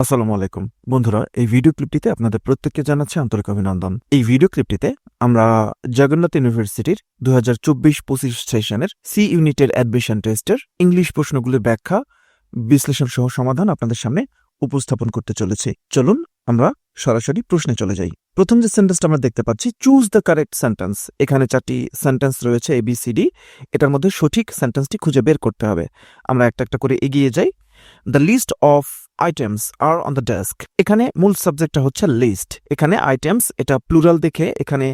আসসালামু আলাইকুম। বন্ধুরা, এই ভিডিও ক্লিপটিতে আপনাদের প্রত্যেককে জানাচ্ছি আন্তরিক অভিনন্দন। এই ভিডিও ক্লিপটিতে আমরা জগন্নাথ ইউনিভার্সিটির দু হাজার চব্বিশ পঁচিশ সেশনের সি ইউনিটের অ্যাডমিশন টেস্টের ইংলিশ প্রশ্নগুলির ব্যাখ্যা, বিশ্লেষণ সহ সমাধান আপনাদের সামনে উপস্থাপন করতে চলেছে। চলুন, আমরা সরাসরি প্রশ্নে চলে যাই। প্রথম যে সেন্টেন্সটা আমরা দেখতে পাচ্ছি চুজ দ্য কারেক্ট সেন্টেন্স এখানে চারটি সেন্টেন্স রয়েছে এবিসিডি এটার মধ্যে সঠিক সেন্টেন্সটি খুঁজে বের করতে হবে। আমরা একটা একটা করে এগিয়ে যাই। The list of items are on the desk এখানে মূল সাবজেক্টটা হচ্ছে লিস্ট এখানে আইটেমস এটা প্লুরাল দেখে, এখানে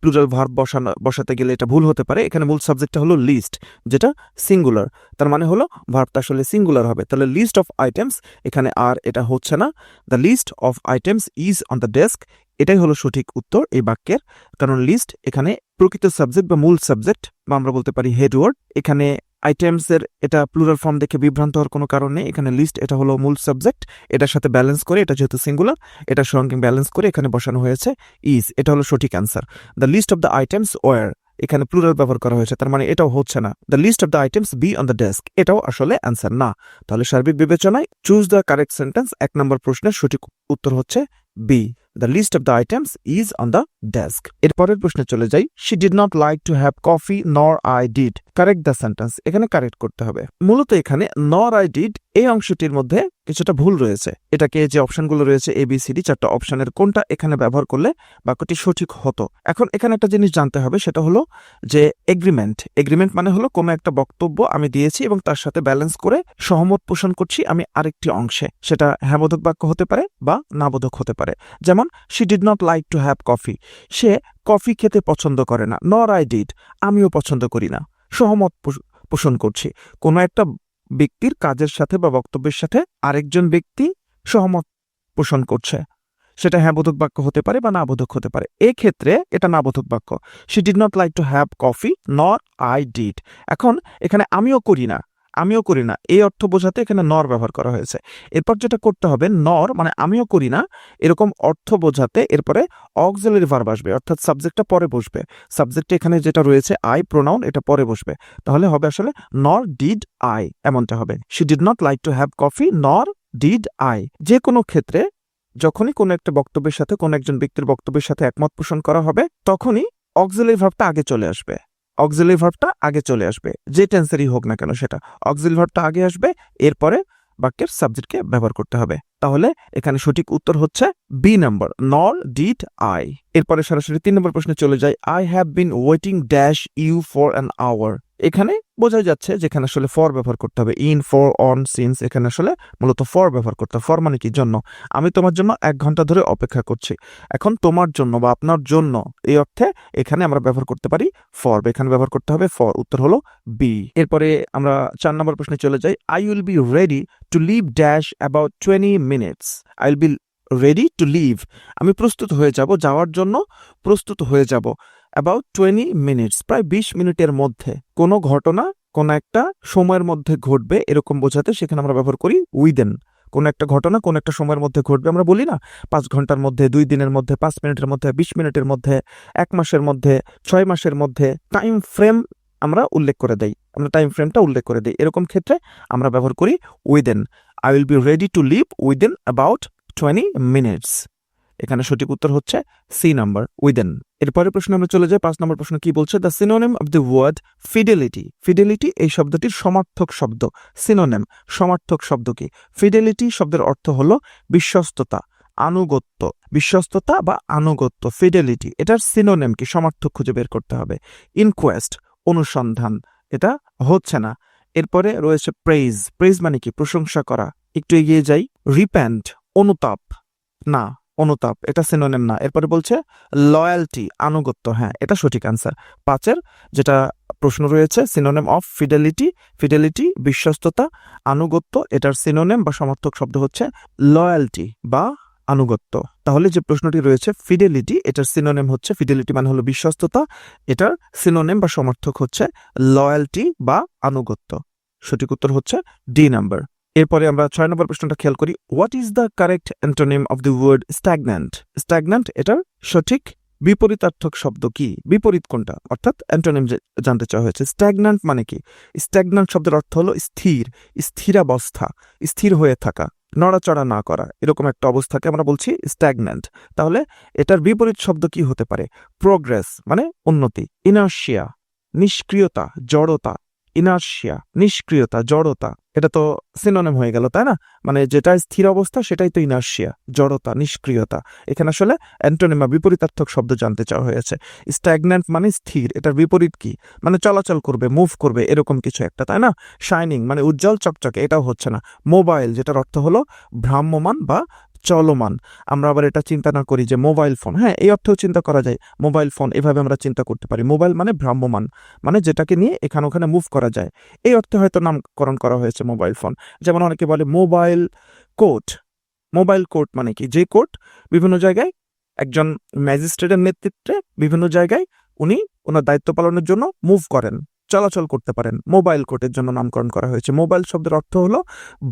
প্লুরাল ভার্ব বসানো, বসাতে গেলে এটা ভুল হতে পারে। এখানে মূল সাবজেক্টটা হলো লিস্ট যেটা সিঙ্গুলার তার মানে হলো ভার্বটা আসলে সিঙ্গুলার হবে। তাহলে লিস্ট অফ আইটেমস এখানে আর এটা হচ্ছে না। The list of items is on the desk এটাই হলো সঠিক উত্তর এই বাক্যের। কারণ লিস্ট এখানে প্রকৃত সাবজেক্ট বা মূল সাবজেক্ট বা আমরা বলতে পারি হেডওয়ার্ড এখানে আইটেমসের এটা প্লুরাল ফর্ম দেখে বিভ্রান্ত হওয়ার কোনো কারণ নেই। এখানে লিস্ট এটা হলো মূল সাবজেক্ট এটার সাথে ব্যালেন্স করে, এটা যেহেতু সিঙ্গুলার এটার সঙ্গে ব্যালেন্স করে এখানে বসানো হয়েছে ইজ এটা হলো সঠিক answer the list of the items were এখানে প্লুরাল ব্যবহার করা হয়েছে, তার মানে এটাও হচ্ছে না। The list of the items be on the desk এটাও আসলে অ্যান্সার না। তাহলে সার্বিক বিবেচনায় চুজ দ্য কারেক্ট সেন্টেন্স এক নম্বর প্রশ্নের সঠিক উত্তর হচ্ছে B the list of the items is on the desk এরপরের প্রশ্নে চলে যাই। She did not like to have coffee nor I did correct the sentence এখানে কারেক্ট করতে হবে। মূলত এখানে নর আই ডিড এই অংশটির মধ্যে কিছুটা ভুল রয়েছে। এটাকে যে অপশনগুলো রয়েছে এ বি সি ডি চারটা অপশনের কোনটা এখানে ব্যবহার করলে বাক্যটি সঠিক হতো। এখন এখানে একটা জিনিস জানতে হবে, সেটা হলো যে এগ্রিমেন্ট এগ্রিমেন্ট মানে হলো কোনো একটা বক্তব্য আমি দিয়েছি এবং তার সাথে ব্যালেন্স করে সহমত পোষণ করছি আমি আরেকটি অংশে। সেটা হ্যাবোধক বাক্য হতে পারে বা নাবোধক হতে পারে। যেমন she did not like to have coffee say coffee খেতে পছন্দ করে না। নর আই ডিড আমিও পছন্দ করি না। সহমত পোষণ করছি। কোনো একটা ব্যক্তির কাজের সাথে বা বক্তব্যের সাথে আরেকজন ব্যক্তি সহমত পোষণ করছে। সেটা হ্যাঁ বোধক বাক্য হতে পারে বা না বোধক হতে পারে। এক্ষেত্রে এটা না বোধক বাক্য। She did not like to have coffee not I did এখন এখানে আমিও করি না। আমিও করি না। এই অর্থ বোঝাতে এখানে নর ব্যবহার করা হয়েছে। এরপর যেটা করতে হবে, নর মানে আমিও করি না, এরকম অর্থ বোঝাতে এরপরে অক্সিলারি ভার্ব আসবে, অর্থাৎ সাবজেক্টটা পরে বসবে। সাবজেক্টে এখানে যেটা রয়েছে আই প্রোনাউন এটা পরে বসবে। তাহলে হবে আসলে নর ডিড আই এমনটা হবে। She did not like to have coffee nor did I যে কোনো ক্ষেত্রে যখনই কোনো একটা বক্তব্যের সাথে, কোনো একজন ব্যক্তির বক্তব্যের সাথে একমত পোষণ করা হবে, তখনই অক্সিলারি ভার্বটা আগে চলে আসবে। অক্সিলারি ভার্বটা আগে চলে আসবে। যে টেন্সারই হোক না কেন সেটা। অক্সিলারি ভার্বটা আগে আসবে, এরপরে বাক্যের সাবজেক্টকে ব্যবহার করতে হবে। তাহলে এখানে সঠিক উত্তর হচ্ছে B number nor did I এরপরে সরাসরি তিন নম্বর প্রশ্নে চলে যায় I have been waiting dash you for an hour এখানে বোঝা যাচ্ছে যেখানে আসলে ফর ব্যবহার করতে হবে। ইন ফর অন সিন্স এখানে আসলে মূলত ফর ব্যবহার করতে হবে। ফর মানে কি? জন্য। আমি তোমার জন্য এক ঘণ্টা ধরে অপেক্ষা করছি। এখন তোমার জন্য বা আপনার জন্য এই অর্থে এখানে আমরা ব্যবহার করতে পারি ফর এখানে ব্যবহার করতে হবে ফর উত্তর হলো বি এরপরে আমরা চার নম্বর প্রশ্নে চলে যাই। I will be ready to leave dash about twenty minutes I will be ready to leave আমি প্রস্তুত হয়ে যাব, যাওয়ার জন্য প্রস্তুত হয়ে যাব। অ্যাবাউট টোয়েন্টি মিনিটস প্রায় বিশ মিনিটের মধ্যে। কোনো ঘটনা, কোনো একটা সময়ের মধ্যে ঘটবে, এরকম বোঝাতে সেখানে আমরা ব্যবহার করি উইদেন কোন একটা ঘটনা, কোন একটা সময়ের মধ্যে ঘটবে, আমরা বলি না, পাঁচ ঘণ্টার মধ্যে, দুই দিনের মধ্যে, পাঁচ মিনিটের মধ্যে, বিশ মিনিটের মধ্যে, এক মাসের মধ্যে, ছয় মাসের মধ্যে টাইম ফ্রেম আমরা উল্লেখ করে দেই। আমরা টাইম ফ্রেমটা উল্লেখ করে দিই। এরকম ক্ষেত্রে আমরা ব্যবহার করি within I will be ready to leave within about twenty minutes এখানে সঠিক উত্তর হচ্ছে সি নাম্বার উইদেন এরপরে প্রশ্ন আমরা চলে যাই, পাঁচ নম্বর প্রশ্ন কি বলছে? The synonym of the word fidelity fidelity এই শব্দটির সমার্থক শব্দ। সিনোনেম সমার্থক শব্দ কি? ফিডেলিটি শব্দের অর্থ হলো বিশ্বস্ততা, আনুগত্য। বিশ্বস্ততা বা আনুগত্য ফিডেলিটি এটার সিনোনেম কি? সমার্থক খুঁজে বের করতে হবে। ইনকোয়েস্ট অনুসন্ধান, এটা হচ্ছে না। এরপরে রয়েছে প্রেইজ প্রেইজ মানে কি? প্রশংসা করা। একটু এগিয়ে যাই। রিপ্যান্ট অনুতাপ। না, অনুতাপ, এটা সিনোনেম না। এরপরে বলছে লয়ালটি আনুগত্য। হ্যাঁ এটা সঠিক আনসার পাঁচের যেটা প্রশ্ন রয়েছে সিনোনেম অফ ফিডেলিটি ফিডেলিটি বিশ্বস্ততা, আনুগত্য, এটার সিনোনেম বা সমর্থক শব্দ হচ্ছে লয়ালটি বা আনুগত্য। তাহলে যে প্রশ্নটি রয়েছে ফিডেলিটি এটার সিনোনেম হচ্ছে ফিডেলিটি মানে হলো বিশ্বস্ততা, এটার সিনোনেম বা সমর্থক হচ্ছে লয়ালটি বা আনুগত্য। সঠিক উত্তর হচ্ছে ডি নাম্বার এরপরে আমরা ছয় নম্বর প্রশ্নটা খেয়াল করি what is the correct antonym of the word stagnant stagnant এটার সঠিক বিপরীতার্থক শব্দ কি? বিপরীত কোনটা? অর্থাৎ অ্যান্টোনিম জানতে চাওয়া হয়েছে স্ট্যাগন্যান্ট মানে কি? স্ট্যাগন্যান্ট শব্দের অর্থ হলো স্থির, স্থিরাবস্থা, স্থির হয়ে থাকা। নড়াচড়া না করা, এরকম একটা অবস্থাকে আমরা বলছি স্ট্যাগন্যান্ট তাহলে এটার বিপরীত শব্দ কি হতে পারে? প্রোগ্রেস মানে উন্নতি ইনার্শিয়া নিষ্ক্রিয়তা, জড়তা ইনার্শিয়া, নিষ্ক্রিয়তা, জড়তা, এটা তো সিনোনেম হয়ে গেল, তাই না? মানে যেটা স্থির অবস্থা, সেটাই তো ইনার্শিয়া, জড়তা, নিষ্ক্রিয়তা। এখানে আসলে অ্যান্টোনিমা বিপরীতার্থক শব্দ জানতে চাওয়া হয়েছে। স্ট্যাগন্যান্ট মানে স্থির, এটার বিপরীত কি? মানে চলাচল করবে, মুভ করবে, এরকম কিছু একটা, তাই না? শাইনিং মানে উজ্জ্বল চকচকে, এটাও হচ্ছে না। মোবাইল, যেটার অর্থ হলো ভ্রাম্যমান বা চলমান। আমরা আবার এটা চিন্তা না করি যে মোবাইল ফোন হ্যাঁ এই অর্থেও চিন্তা করা যায় মোবাইল ফোন এভাবে আমরা চিন্তা করতে পারি। মোবাইল মানে ভ্রাম্যমান মানে যেটাকে নিয়ে এখানে ওখানে মুভ করা যায়। এই অর্থে হয়তো নামকরণ করা হয়েছে মোবাইল ফোন যেমন অনেকে বলে মোবাইল কোর্ট মোবাইল কোর্ট মানে কি? যে কোর্ট বিভিন্ন জায়গায় একজন ম্যাজিস্ট্রেটের নেতৃত্বে বিভিন্ন জায়গায় উনি ওনার দায়িত্ব পালনের জন্য মুভ করেন। চলাচল করতে পারেন। মোবাইল কোর্টের জন্য নামকরণ করা হয়েছে। মোবাইল শব্দের অর্থ হলো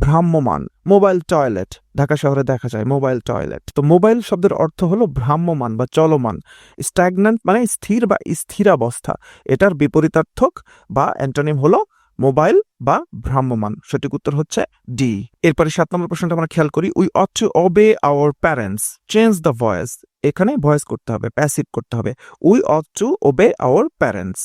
ভ্রাম্যমান মোবাইল টয়লেট। ঢাকা শহরে দেখা যায় মোবাইল টয়লেট। তো মোবাইল শব্দের অর্থ হলো ভ্রাম্যমান বা চলমান। স্ট্যাগন্যান্ট মানে স্থির বা স্থিরাবস্থা। এটার বিপরীতার্থক বা অ্যান্টোনিম হলো মোবাইল বা ভ্রাম্যমান সঠিক উত্তর হচ্ছে ডি এরপরে সাত নম্বর প্রশ্নটা আমরা খেয়াল করি। We ought to obey our parents change the voice এখানে ভয়েস করতে হবে প্যাসিভ করতে হবে। We ought to obey our parents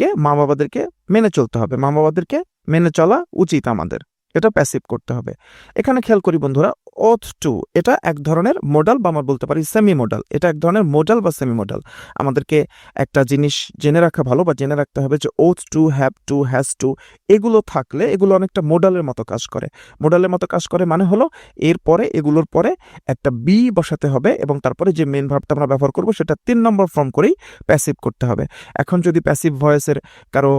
আমাদেরকে মা বাবাদেরকে মেনে চলতে হবে। মা বাবাদেরকে মেনে চলা উচিত আমাদের। এটা প্যাসিভ করতে হবে। এখানে খেয়াল করি বন্ধুরা ওথ টু এটা এক ধরনের মডেল বা আমরা বলতে পারি সেমি মডেল এটা এক ধরনের মডেল বা সেমি মডেল আমাদেরকে একটা জিনিস জেনে রাখা ভালো বা জেনে রাখতে হবে যে ought to have to has to এগুলো থাকলে এগুলো অনেকটা মডেলের মতো কাজ করে। মডেলের মতো কাজ করে মানে হলো এরপরে এগুলোর পরে একটা বি বসাতে হবে এবং তারপরে যে মেন ভার্বটা আমরা ব্যবহার করব সেটা তিন নম্বর ফর্ম করেই প্যাসিভ করতে হবে। এখন যদি প্যাসিভ ভয়েসের কারও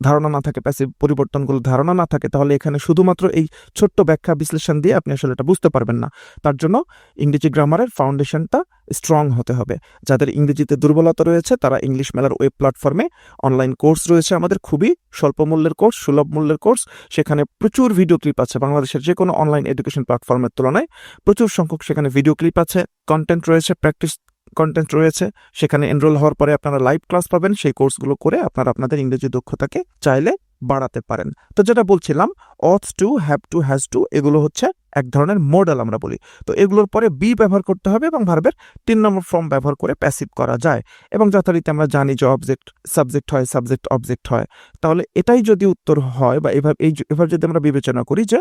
ধারণা না থাকে প্যাসিভ পরিবর্তনগুলো ধারণা না থাকে, তাহলে এখানে শুধুমাত্র এই ছোট্ট ব্যাখ্যা বিশ্লেষণ দিয়ে আপনি আসলে এটা বুঝতে পারবেন না। তার জন্য ইংরেজি গ্রামারের ফাউন্ডেশনটা স্ট্রং হতে হবে। যাদের ইংরেজিতে দুর্বলতা রয়েছে, তারা ইংলিশ মেলার ওয়েব প্ল্যাটফর্মে অনলাইন কোর্স রয়েছে আমাদের, খুবই স্বল্প মূল্যের কোর্স সুলভ মূল্যের কোর্স সেখানে প্রচুর ভিডিও ক্লিপ আছে বাংলাদেশের যে কোনো অনলাইন এডুকেশন প্ল্যাটফর্মের তুলনায়। প্রচুর সংখ্যক সেখানে ভিডিও ক্লিপ আছে কন্টেন্ট রয়েছে প্র্যাকটিস কন্টেন্ট রয়েছে, সেখানে এনরোল হওয়ার পরে আপনারা লাইভ ক্লাস পাবেন। সেই কোর্সগুলো করে আপনারা আপনাদের ইংরেজি দক্ষতাকে চাইলে বাড়াতে পারেন। তো যেটা বলছিলাম ought to have to has to এগুলো হচ্ছে এক ধরনের মডেল আমরা বলি। তো এগুলোর পরে বি ব্যবহার করতে হবে এবং ভার্বের তিন নম্বর ফর্ম ব্যবহার করে প্যাসিভ করা যায়। এবং যথারীতি আমরা জানি যে অবজেক্ট সাবজেক্ট হয় সাবজেক্ট অবজেক্ট হয়। তাহলে এটাই যদি উত্তর হয় বা এভাবে, এই এভাবে যদি আমরা বিবেচনা করি যে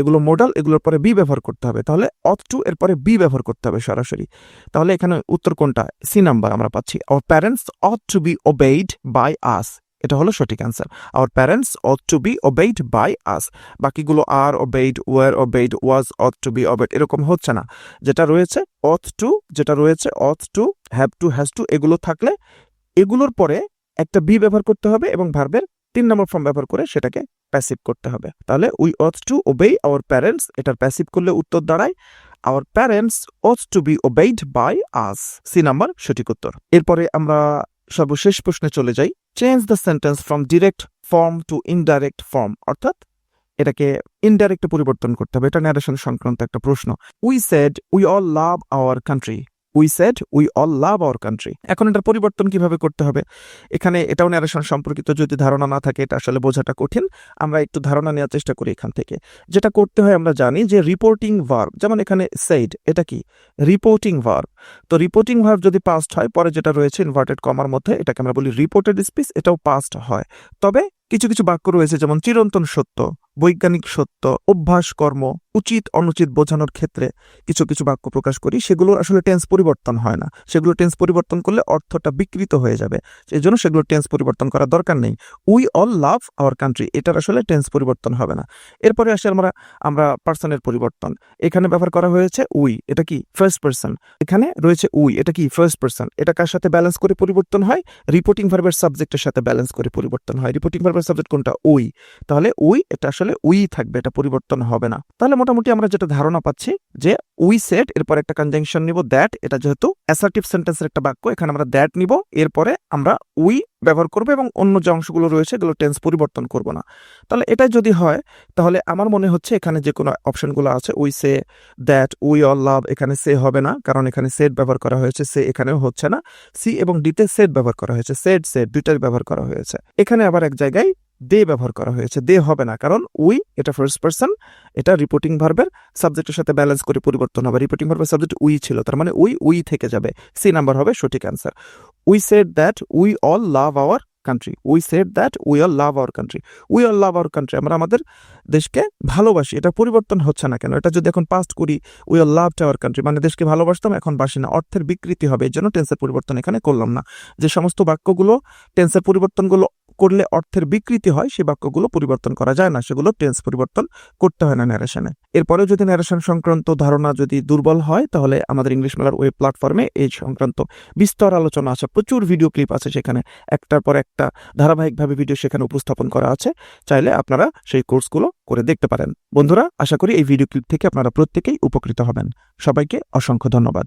এগুলো মডেল এগুলোর পরে বি ব্যবহার করতে হবে, তাহলে অথ টু এর পরে বি ব্যবহার করতে হবে সরাসরি। তাহলে এখানে উত্তর কোনটা? সি নাম্বার আমরা পাচ্ছি। Our parents ought to be obeyed by us এটা হলো সঠিক answer our parents ought to be obeyed by us বাকিগুলো আর obeyed were obeyed was ought to be obeyed এরকম হচ্ছে না। যেটা রয়েছে অথ টু যেটা রয়েছে ought to have to has to এগুলো থাকলে এগুলোর পরে একটা বি ব্যবহার করতে হবে এবং ভার্বের তিন নম্বর ফর্ম ব্যবহার করে সেটাকে প্যাসিভ করতে হবে। তাহলে we ought to obey our parents এটার প্যাসিভ করলে উত্তর দাঁড়ায়। Our parents ought to be obeyed by us C number সঠিক উত্তর। এরপরে আমরা সর্বশেষ প্রশ্নে চলে যাই। Change the sentence from direct form to indirect form অর্থাৎ এটাকে ইনডাইরেক্টে পরিবর্তন করতে হবে। এটা ন্যারেশন সংক্রান্ত একটা প্রশ্ন। We said we all love our country we said we all love our country এখন এটার পরিবর্তন কীভাবে করতে হবে? এখানে এটাও ন্যারেশন সম্পর্কিত, যদি ধারণা না থাকে, এটা আসলে বোঝাটা কঠিন। আমরা একটু ধারণা নেওয়ার চেষ্টা করি এখান থেকে। যেটা করতে হয় আমরা জানি যে রিপোর্টিং ভার্ব যেমন এখানে সেইড এটা কি? রিপোর্টিং ভার্ব তো রিপোর্টিং ভার্ব যদি পাস্ট হয়, পরে যেটা রয়েছে ইনভার্টেড কমার মধ্যে, এটাকে আমরা বলি রিপোর্টেড স্পিচ এটাও পাস্ট হয়। তবে কিছু কিছু বাক্য রয়েছে, যেমন চিরন্তন সত্য, বৈজ্ঞানিক সত্য অভ্যাস কর্ম উচিত, অনুচিত বোঝানোর ক্ষেত্রে কিছু কিছু বাক্য প্রকাশ করি। সেগুলোর আসলে টেন্স পরিবর্তন হয় না। সেগুলো টেন্স পরিবর্তন করলে অর্থটা বিকৃত হয়ে যাবে। এই জন্য সেগুলো টেন্স পরিবর্তন করার দরকার নেই। We all love our country এটার আসলে টেন্স পরিবর্তন হবে না। এরপরে আসে আমরা আমরা পার্সনের পরিবর্তন। এখানে ব্যবহার করা হয়েছে উই এটা কি? ফার্স্ট পার্সন এখানে রয়েছে উই এটা কি? ফার্স্ট পার্সন এটা কার সাথে ব্যালেন্স করে পরিবর্তন হয়? রিপোর্টিং ভার্বের সাবজেক্টের সাথে ব্যালেন্স করে পরিবর্তন হয়। রিপোর্টিং ভার্বের সাবজেক্ট কোনটা? উই তাহলে উই এটা আসলে উই থাকবে। এটা পরিবর্তন হবে না। তাহলে মোটামুটি আমরা যেটা ধারণা পাচ্ছি যে উই সেট এরপর একটা কনজাংশন নিব দ্যাট এটা যেহেতু অ্যাসার্টিভ সেন্টেন্সের একটা বাক্য, এখানে আমরা দ্যাট নিব, এরপরে আমরা উই ব্যবহার করব এবং অন্য যে অংশগুলো রয়েছে, এগুলো টেন্স পরিবর্তন করব না। তাহলে এটা যদি হয়, তাহলে আমার মনে হচ্ছে এখানে যে কোনো অপশনগুলো আছে we say that we all love এখানে সে হবে না, কারণ এখানে সেট ব্যবহার করা হয়েছে সে এখানেও হচ্ছে না। সি এবং ডিতে সেট ব্যবহার করা হয়েছে সেট সেট দুইটার ব্যবহার করা হয়েছে। এখানে আবার এক জায়গায় দে ব্যবহার করা হয়েছে। দে হবে না। কারণ উই এটা ফার্স্ট পার্সন এটা রিপোর্টিং ভার্বের সাবজেক্টের সাথে ব্যালেন্স করে পরিবর্তন হবে। রিপোর্টিং ভার্বের সাবজেক্ট উই ছিল। তার মানে উই উই থেকে যাবে। সি নাম্বার হবে সঠিক answer we said that we all love our country we said that we all love our country we all love our country আমরা আমাদের দেশকে ভালোবাসি। এটা পরিবর্তন হচ্ছে না কেন? এটা যদি এখন পাস্ট করি we all love our country মানে দেশকে ভালোবাসতাম, এখন বাসি না। অর্থের বিকৃতি হবে। এই জন্য টেন্সের পরিবর্তন এখানে করলাম না। যে সমস্ত বাক্যগুলো টেন্সের পরিবর্তনগুলো করলে অর্থের বিকৃতি হয় সেই বাক্যগুলো পরিবর্তন করা যায় না, সেগুলো টেন্স পরিবর্তন করতে হয় না ন্যারেশনে এরপরে যদি ন্যারেশন সংক্রান্ত ধারণা যদি দুর্বল হয়, তাহলে আমাদের ইংলিশ মেলার ওয়েব প্ল্যাটফর্মে এই সংক্রান্ত বিস্তর আলোচনা আছে। প্রচুর ভিডিও ক্লিপ আছে সেখানে। একটার পর একটা ধারাবাহিকভাবে ভিডিও সেখানে উপস্থাপন করা আছে। চাইলে আপনারা সেই কোর্সগুলো করে দেখতে পারেন। বন্ধুরা, আশা করি এই ভিডিও ক্লিপ থেকে আপনারা প্রত্যেকেই উপকৃত হবেন। সবাইকে অসংখ্য ধন্যবাদ।